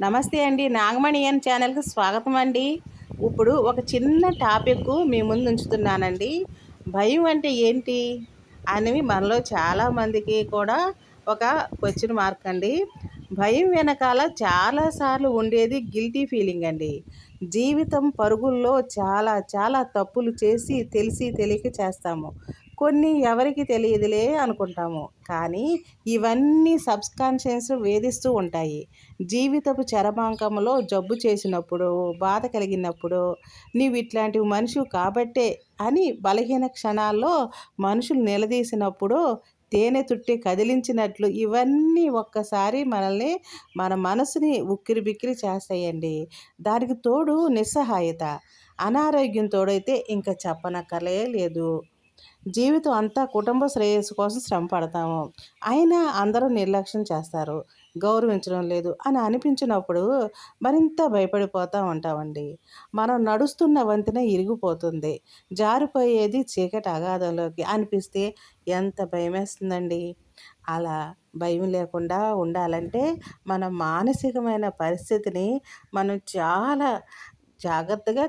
నమస్తే అండి. నాగమణియన్ ఛానల్కి స్వాగతం అండి. ఇప్పుడు ఒక చిన్న టాపిక్ మీ ముందు ఉంచుతున్నానండి. భయం అంటే ఏంటి అనేవి మనలో చాలామందికి కూడా ఒక క్వశ్చన్ మార్క్ అండి. భయం వెనకాల చాలాసార్లు ఉండేది గిల్టీ ఫీలింగ్ అండి. జీవితం పరుగుల్లో చాలా చాలా తప్పులు చేసి తెలిసి తెలియక చేస్తాము. కొన్ని ఎవరికి తెలియదులే అనుకుంటాము. కానీ ఇవన్నీ సబ్కాన్షియస్ వేధిస్తూ ఉంటాయి. జీవితపు చరమాంకంలో జబ్బు చేసినప్పుడు బాధ కలిగినప్పుడు నీవు ఇట్లాంటి మనిషి కాబట్టే అని బలహీన క్షణాల్లో మనుషులు నిలదీసినప్పుడు తేనె తుట్టి కదిలించినట్లు ఇవన్నీ ఒక్కసారి మనల్ని మన మనసుని ఉక్కిరి బిక్కిరి చేస్తాయండి. దానికి తోడు నిస్సహాయత. అనారోగ్యం తోడైతే ఇంకా చెప్పనక్కర్లే లేదు. జీవితం అంతా కుటుంబ శ్రేయస్సు కోసం శ్రమ పడతాము. అయినా అందరూ నిర్లక్ష్యం చేస్తారు. గౌరవించడం లేదు అని అనిపించినప్పుడు మరింత భయపడిపోతూ ఉంటామండి. మనం నడుస్తున్న వంతెన ఇరిగిపోతుంది. జారిపోయేది చీకటి అగాధంలోకి అనిపిస్తే ఎంత భయమేస్తుందండి. అలా భయం లేకుండా ఉండాలంటే మన మానసికమైన పరిస్థితిని మనం చాలా జాగ్రత్తగా